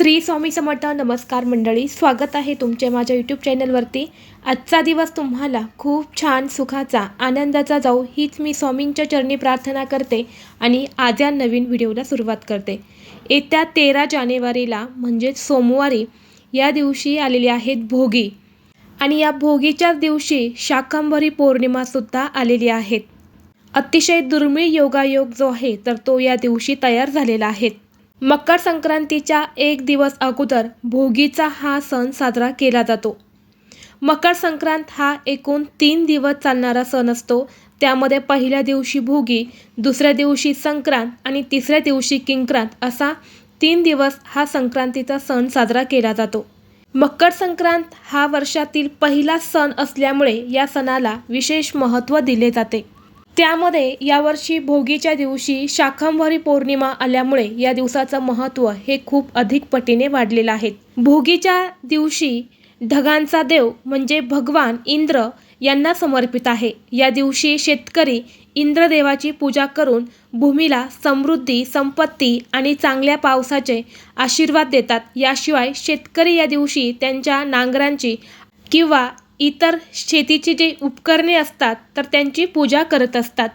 श्री स्वामी समर्थ नमस्कार मंडळी स्वागत आहे तुमचे माझ्या यूट्यूब चॅनलवरती आजचा दिवस तुम्हाला खूप छान सुखाचा आनंदाचा जाऊ हीच मी स्वामींच्या चरणी प्रार्थना करते आणि आज या नवीन व्हिडिओला सुरुवात करते. येत्या तेरा जानेवारीला म्हणजेच सोमवारी या दिवशी आलेली आहेत भोगी. आणि या भोगीच्याच दिवशी शाकंभरी पौर्णिमासुद्धा आलेली आहेत अतिशय दुर्मिळ योगायोग जो आहे तर तो या दिवशी तयार झालेला आहे. मकर संक्रांतीच्या एक दिवस अगोदर भोगीचा हा सण साजरा केला जातो. मकर संक्रांत हा एकूण तीन दिवस चालणारा सण असतो. त्यामध्ये पहिल्या दिवशी भोगी दुसऱ्या दिवशी संक्रांत आणि तिसऱ्या दिवशी किंक्रांत असा तीन दिवस हा संक्रांतीचा सण साजरा केला जातो. मकर संक्रांत हा वर्षातील पहिला सण असल्यामुळे या सणाला विशेष महत्त्व दिले जाते. त्यामध्ये यावर्षी भोगीच्या दिवशी शाकंभरी पौर्णिमा आल्यामुळे या दिवसाचं महत्त्व हे खूप अधिक पटीने वाढलेलं आहे. भोगीच्या दिवशी ढगांचा देव म्हणजे भगवान इंद्र यांना समर्पित आहे. या दिवशी शेतकरी इंद्रदेवाची पूजा करून भूमीला समृद्धी संपत्ती आणि चांगल्या पावसाचे आशीर्वाद देतात. याशिवाय शेतकरी या दिवशी त्यांच्या नांगरांची किंवा इतर शेतीची जी उपकरणे असतात तर त्यांची पूजा करत असतात.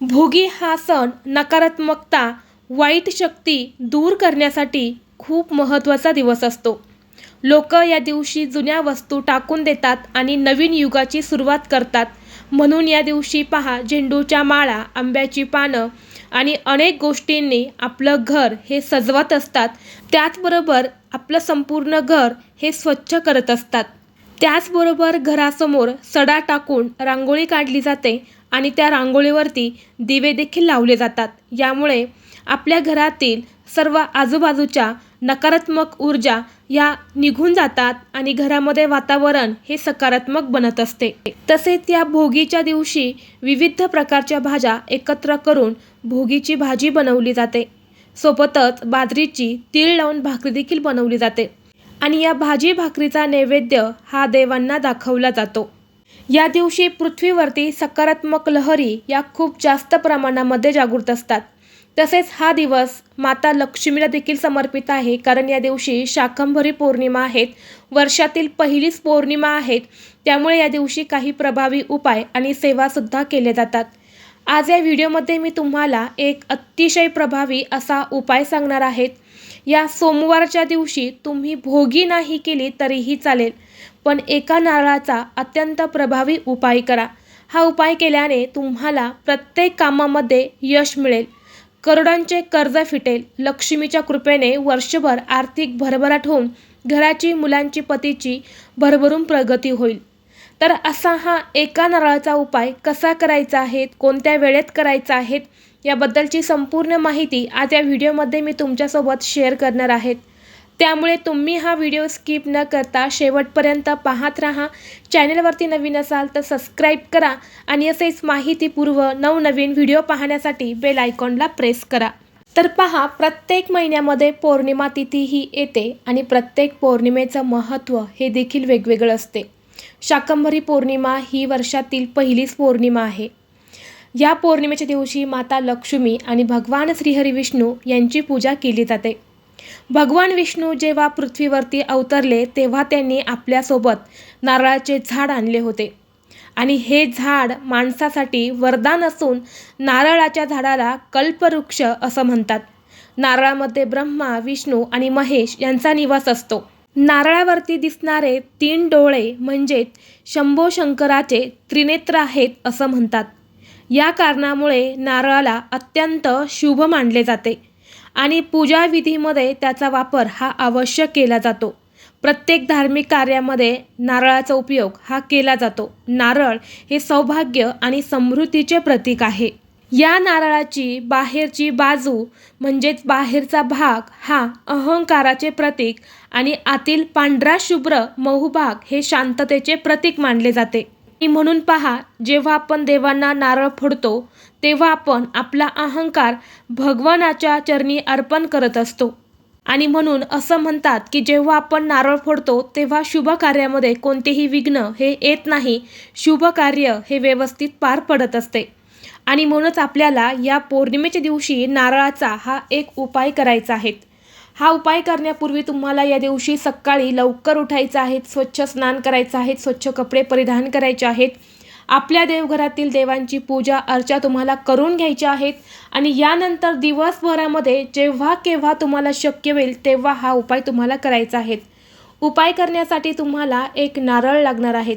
भोगी हा सण नकारात्मकता वाईट शक्ती दूर करण्यासाठी खूप महत्त्वाचा दिवस असतो. लोक या दिवशी जुन्या वस्तू टाकून देतात आणि नवीन युगाची सुरुवात करतात. म्हणून या दिवशी पहा झेंडूच्या माळा आंब्याची पानं आणि अनेक गोष्टींनी आपलं घर हे सजवत असतात. त्याचबरोबर आपलं संपूर्ण घर हे स्वच्छ करत असतात. त्याचबरोबर घरासमोर सडा टाकून रांगोळी काढली जाते आणि त्या रांगोळीवरती दिवे देखील लावले जातात. यामुळे आपल्या घरातील सर्व आजूबाजूच्या नकारात्मक ऊर्जा या निघून जातात आणि घरामध्ये वातावरण हे सकारात्मक बनत असते. तसेच या भोगीच्या दिवशी विविध प्रकारच्या भाज्या एकत्र करून भोगीची भाजी बनवली जाते. सोबतच बाजरीची तीळ लावून भाकरी देखील बनवली जाते. आणि या भाजी भाकरीचा नैवेद्य हा देवांना दाखवला जातो. या दिवशी पृथ्वीवरती सकारात्मक लहरी या खूप जास्त प्रमाणामध्ये जागृत असतात. तसेच हा दिवस माता लक्ष्मीला देखील समर्पित आहे कारण या दिवशी शाकंभरी पौर्णिमा आहेत. वर्षातील पहिलीच पौर्णिमा आहेत. त्यामुळे या दिवशी काही प्रभावी उपाय आणि सेवासुद्धा केले जातात. आज या व्हिडिओमध्ये मी तुम्हाला एक अतिशय प्रभावी असा उपाय सांगणार आहेत या सोमवारच्या दिवशी तुम्ही भोगी नाही केली तरीही चालेल. पण एका नारळाचा अत्यंत प्रभावी उपाय करा. हा उपाय केल्याने तुम्हाला प्रत्येक कामामध्ये यश मिळेल. करोडांचे कर्ज फिटेल. लक्ष्मीच्या कृपेने वर्षभर आर्थिक भरभराट होऊन घराची मुलांची पतीची भरभरून प्रगती होईल. तर असा हा एका नारळाचा उपाय कसा करायचा आहे? कोणत्या वेळेत करायचा आहे? याबद्दलची संपूर्ण माहिती आज या व्हिडिओमध्ये मी तुमच्यासोबत शेअर करणार आहेत त्यामुळे तुम्ही हा व्हिडिओ स्किप न करता शेवटपर्यंत पाहत राहा. चॅनलवरती नवीन असाल तर सबस्क्राईब करा आणि असेच माहितीपूर्व नवनवीन व्हिडिओ पाहण्यासाठी बेल आयकॉनला प्रेस करा. तर पहा प्रत्येक महिन्यामध्ये पौर्णिमा तिथी ही येते आणि प्रत्येक पौर्णिमेचं महत्त्व हे देखील वेगवेगळं असते. शाकंभरी पौर्णिमा ही वर्षातील पहिलीच पौर्णिमा आहे. या पौर्णिमेच्या दिवशी माता लक्ष्मी आणि भगवान श्रीहरी विष्णू यांची पूजा केली जाते. भगवान विष्णू जेव्हा पृथ्वीवरती अवतरले तेव्हा त्यांनी आपल्यासोबत नारळाचे झाड आणले होते. आणि हे झाड माणसासाठी वरदान असून नारळाच्या झाडाला कल्पवृक्ष असं म्हणतात. नारळामध्ये ब्रह्मा विष्णू आणि महेश यांचा निवास असतो. नारळावरती दिसणारे तीन डोळे म्हणजेच शंभो शंकराचे त्रिनेत्र आहेत असं म्हणतात. या कारणामुळे नारळाला अत्यंत शुभ मानले जाते आणि पूजाविधीमध्ये त्याचा वापर हा आवश्यक केला जातो. प्रत्येक धार्मिक कार्यामध्ये नारळाचा उपयोग हा केला जातो. नारळ हे सौभाग्य आणि समृद्धीचे प्रतीक आहे. या नारळाची बाहेरची बाजू म्हणजेच बाहेरचा भाग हा अहंकाराचे प्रतीक आणि आतील पांढरा शुभ्र मऊ भाग हे शांततेचे प्रतीक मानले जाते. म्हणून पहा जेव्हा आपण देवांना नारळ फोडतो तेव्हा आपण आपला अहंकार भगवानाच्या चरणी अर्पण करत असतो. आणि म्हणून असं म्हणतात की जेव्हा आपण नारळ फोडतो तेव्हा शुभ कार्यामध्ये कोणतेही विघ्न हे येत नाही. शुभ कार्य हे व्यवस्थित पार पडत असते. आणि म्हणूनच आपल्याला या पौर्णिमेच्या दिवशी नारळाचा हा एक उपाय करायचा आहे. हा उपाय करण्यापूर्वी तुम्हाला या दिवशी सकाळी लवकर उठायचं आहे स्वच्छ स्नान करायचं आहे स्वच्छ कपडे परिधान करायचे आहेत. आपल्या देवघरातील देवांची पूजा अर्चा तुम्हाला करून घ्यायच्या आहेत आणि यानंतर दिवसभरामध्ये जेव्हा केव्हा तुम्हाला शक्य होईल तेव्हा हा उपाय तुम्हाला करायचा आहे. उपाय करण्यासाठी तुम्हाला एक नारळ लागणार आहेत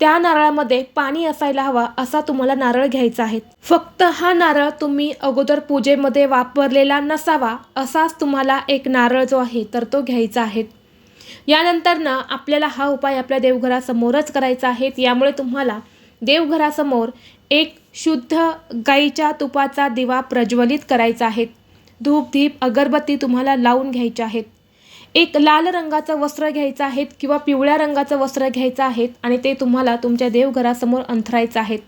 त्या नारळामध्ये पाणी असायला हवा असा तुम्हाला नारळ घ्यायचा आहे. फक्त हा नारळ तुम्ही अगोदर पूजेमध्ये वापरलेला नसावा असाच तुम्हाला एक नारळ जो आहे तर तो घ्यायचा आहे. यानंतर ना आपल्याला हा उपाय आपल्या देवघरासमोरच करायचा आहे. यामुळे तुम्हाला देवघरासमोर एक शुद्ध गाईच्या तुपाचा दिवा प्रज्वलित करायचा आहे. धूप दीप अगरबत्ती तुम्हाला लावून घ्यायच्या आहेत. एक लाल रंगाचं वस्त्र घ्यायचं आहेत किंवा पिवळ्या रंगाचं वस्त्र घ्यायचं आहेत आणि ते तुम्हाला तुमच्या देवघरासमोर अंथरायचं आहेत.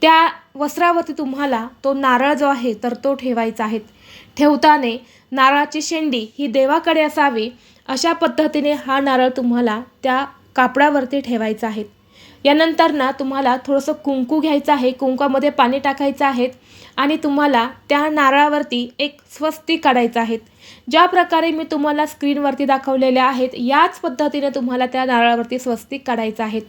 त्या वस्त्रावरती तुम्हाला तो नारळ जो आहे तर तो ठेवायचा आहे. ठेवताना नारळाची शेंडी ही देवाकडे असावी अशा पद्धतीने हा नारळ तुम्हाला त्या कापडावरती ठेवायचा आहे. यानंतर ना तुम्हाला थोडंसं कुंकू घ्यायचं आहे कुंकूमध्ये पाणी टाकायचं आहे आणि तुम्हाला त्या नारळावरती एक स्वस्ती काढायचं आहे. ज्या प्रकारे मी तुम्हाला स्क्रीनवरती दाखवलेल्या आहेत याच पद्धतीने तुम्हाला त्या नारळावरती स्वस्तिक काढायचं आहे.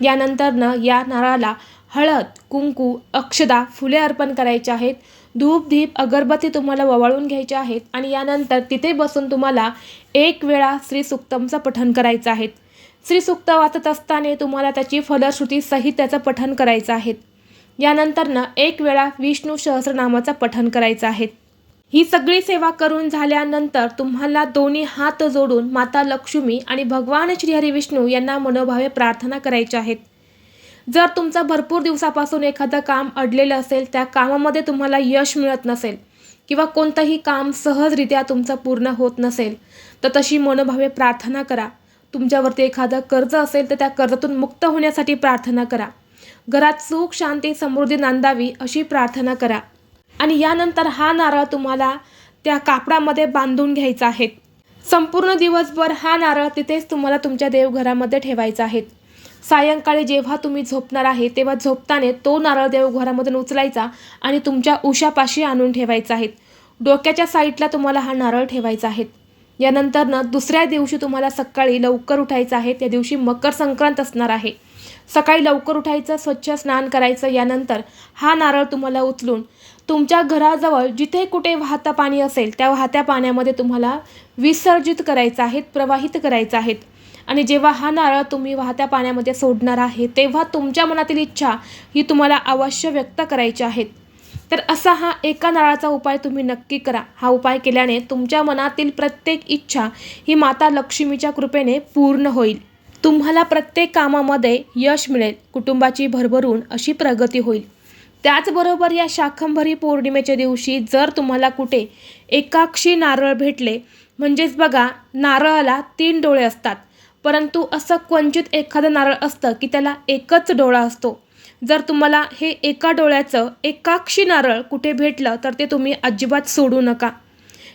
यानंतर या नारळाला हळद कुंकू अक्षदा फुले अर्पण करायचे आहेत. धूप दीप अगरबत्ती तुम्हाला ववाळून घ्यायचे आहेत आणि यानंतर तिथे बसून तुम्हाला एक वेळा श्री सुक्तमचं पठण करायचं आहे. श्रीसूक्त वाचत असताना तुम्हाला त्याची फलश्रुती सहित त्याचं पठन करायचं आहे. यानंतरनं एक वेळा विष्णू सहस्रनामाचं पठन करायचं आहे. ही सगळी सेवा करून झाल्यानंतर तुम्हाला दोन्ही हात जोडून माता लक्ष्मी आणि भगवान श्रीहरी विष्णू यांना मनोभावे प्रार्थना करायच्या आहेत. जर तुमचं भरपूर दिवसापासून एखादं काम अडलेलं असेल त्या कामामध्ये तुम्हाला यश मिळत नसेल किंवा कोणतंही काम सहजरित्या तुमचं पूर्ण होत नसेल तर तशी मनोभावे प्रार्थना करा. तुमच्यावरती एखादं कर्ज असेल तर त्या कर्जातून मुक्त होण्यासाठी प्रार्थना करा. घरात सुख शांती समृद्धी नांदावी अशी प्रार्थना करा. आणि यानंतर हा नारळ तुम्हाला त्या कापडामध्ये बांधून घ्यायचा आहे. संपूर्ण दिवसभर हा नारळ तिथेच तुम्हाला तुमच्या देवघरामध्ये ठेवायचा आहे. सायंकाळी जेव्हा तुम्ही झोपणार आहे तेव्हा झोपताना तो नारळ देवघरामधून उचलायचा आणि तुमच्या उशापाशी आणून ठेवायचा आहे. डोक्याच्या साईडला तुम्हाला हा नारळ ठेवायचा आहे. यानंतर ना दुसऱ्या दिवशी तुम्हाला सकाळी लवकर उठायचं आहे त्या दिवशी मकर संक्रांत असणार आहे. सकाळी लवकर उठायचं स्वच्छ स्नान करायचं यानंतर हा नारळ तुम्हाला उचलून तुमच्या घराजवळ जिथे कुठे वाहतं पाणी असेल त्या वाहत्या पाण्यामध्ये तुम्हाला विसर्जित करायचं आहेत प्रवाहित करायचं आहेत आणि जेव्हा हा नारळ तुम्ही वाहत्या पाण्यामध्ये सोडणार आहे तेव्हा तुमच्या मनातील इच्छा ही तुम्हाला अवश्य व्यक्त करायची आहेत तर असा हा एका नारळाचा उपाय तुम्ही नक्की करा. हा उपाय केल्याने तुमच्या मनातील प्रत्येक इच्छा ही माता लक्ष्मीच्या कृपेने पूर्ण होईल. तुम्हाला प्रत्येक कामामध्ये यश मिळेल. कुटुंबाची भरभरून अशी प्रगती होईल. त्याचबरोबर या शाखंभरी पौर्णिमेच्या दिवशी जर तुम्हाला कुठे एकाक्षी नारळ भेटले म्हणजेच बघा नारळाला तीन डोळे असतात. परंतु असं क्वचित एखादं नारळ असतं की त्याला एकच डोळा असतो. जर तुम्हाला हे एका डोळ्याचं एकाक्षी नारळ कुठे भेटलं तर ते तुम्ही अजिबात सोडू नका.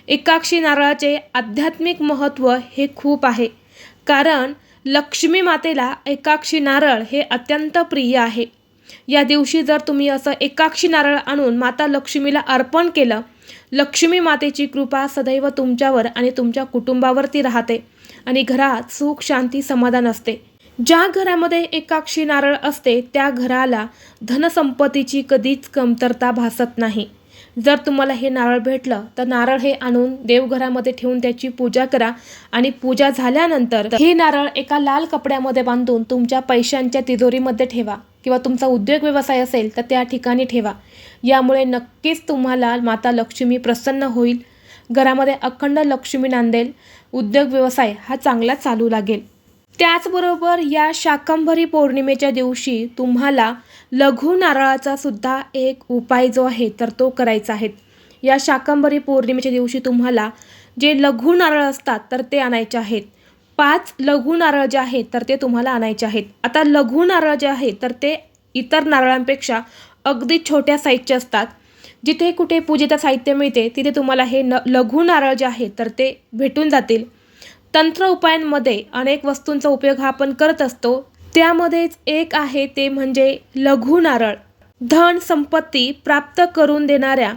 एकाक्षी नारळाचे आध्यात्मिक महत्त्व हे खूप आहे. कारण लक्ष्मी मातेला एकाक्षी नारळ हे अत्यंत प्रिय आहे. या दिवशी जर तुम्ही असं एकाक्षी नारळ आणून माता लक्ष्मीला अर्पण केलं लक्ष्मी मातेची कृपा सदैव तुमच्यावर आणि तुमच्या कुटुंबावरती राहते आणि घरात सुख शांती समाधान असते. ज्या घरामध्ये एकाक्षी नारळ असते त्या घराला धनसंपत्तीची कधीच कमतरता भासत नाही. जर तुम्हाला हे नारळ भेटलं तर नारळ हे आणून देवघरामध्ये ठेवून त्याची पूजा करा आणि पूजा झाल्यानंतर हे नारळ एका लाल कपड्यामध्ये बांधून तुमच्या पैशांच्या तिजोरीमध्ये ठेवा किंवा तुमचा उद्योग व्यवसाय असेल तर त्या ठिकाणी ठेवा. यामुळे नक्कीच तुम्हाला माता लक्ष्मी प्रसन्न होईल. घरामध्ये अखंड लक्ष्मी नांदेल. उद्योग व्यवसाय हा चांगला चालू लागेल. त्याचबरोबर या शाकंभरी पौर्णिमेच्या दिवशी तुम्हाला लघु नारळाचा सुद्धा एक उपाय जो आहे तर तो करायचा आहे. या शाकंभरी पौर्णिमेच्या दिवशी तुम्हाला जे लघु नारळ असतात तर ते आणायचे आहेत. पाच लघु नारळ जे आहेत तर ते तुम्हाला आणायचे आहेत. आता लघु नारळ जे आहे तर ते इतर नारळांपेक्षा अगदी छोट्या साईजचे असतात. जिथे कुठे पूजेचं साहित्य मिळते तिथे तुम्हाला हे न लघु नारळ जे आहे तर ते भेटून जातील. तंत्र उपायांमध्ये अनेक वस्तूंचा उपयोग हा आपण करत असतो. त्यामध्येच एक आहे ते म्हणजे लघु नारळ. धन संपत्ती प्राप्त करून देणाऱ्या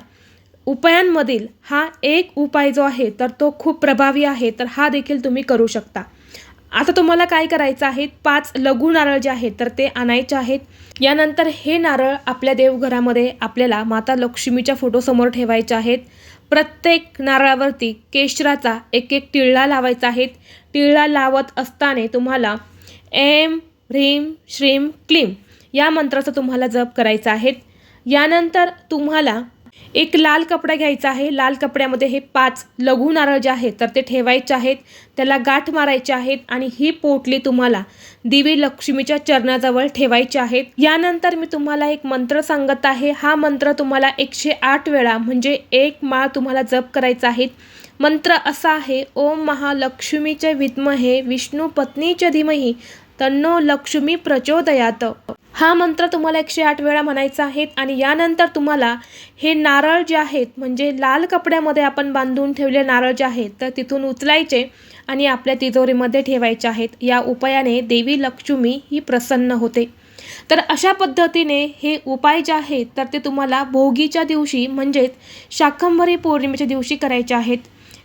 उपायांमधील हा एक उपाय जो आहे तर तो खूप प्रभावी आहे तर हा देखील तुम्ही करू शकता. आता तुम्हाला काय करायचं आहे? पाच लघु नारळ जे आहेत तर ते आणायचे आहेत. यानंतर हे नारळ आपल्या देवघरामध्ये आपल्याला माता लक्ष्मीच्या फोटोसमोर ठेवायचे आहेत. प्रत्येक नारळावरती केशराचा एक एक टिळा लावायचा आहे. टिळा लावत असताना तुम्हाला एम ह्रीम श्रीम क्लीम या मंत्राचा तुम्हाला जप करायचा आहे. यानंतर तुम्हाला एक लाल कपडा घ्यायचा आहे. लाल कपड्यामध्ये हे पाच लघु नारळ जे आहेत तर ते ठेवायचे आहेत. त्याला गाठ मारायचे आहेत आणि ही पोटली तुम्हाला दिवी लक्ष्मीच्या चरणाजवळ ठेवायची आहेत. यानंतर मी तुम्हाला एक मंत्र सांगत आहे. हा मंत्र तुम्हाला एकशे आठ वेळा म्हणजे एक माळ तुम्हाला जप करायचा आहे. मंत्र असा आहे ओम महालक्ष्मीचे विद्महे विष्णू पत्नीच्या धीमही तन्नो लक्ष्मी प्रचोदयात. हा मंत्र तुम्हाला एकशे आठ वेळा म्हणायचा आहे आणि यानंतर तुम्हाला हे नारळ जे आहेत म्हणजे लाल कपड्यामध्ये आपण बांधून ठेवले नारळ जे आहेत तर तिथून उचलायचे आणि आपल्या तिजोरीमध्ये ठेवायचे आहेत. या उपायाने देवी लक्ष्मी ही प्रसन्न होते. तर अशा पद्धतीने हे उपाय जे आहेत तर ते तुम्हाला भोगीच्या दिवशी म्हणजेच शाकंभरी पौर्णिमेच्या दिवशी करायचे आहेत.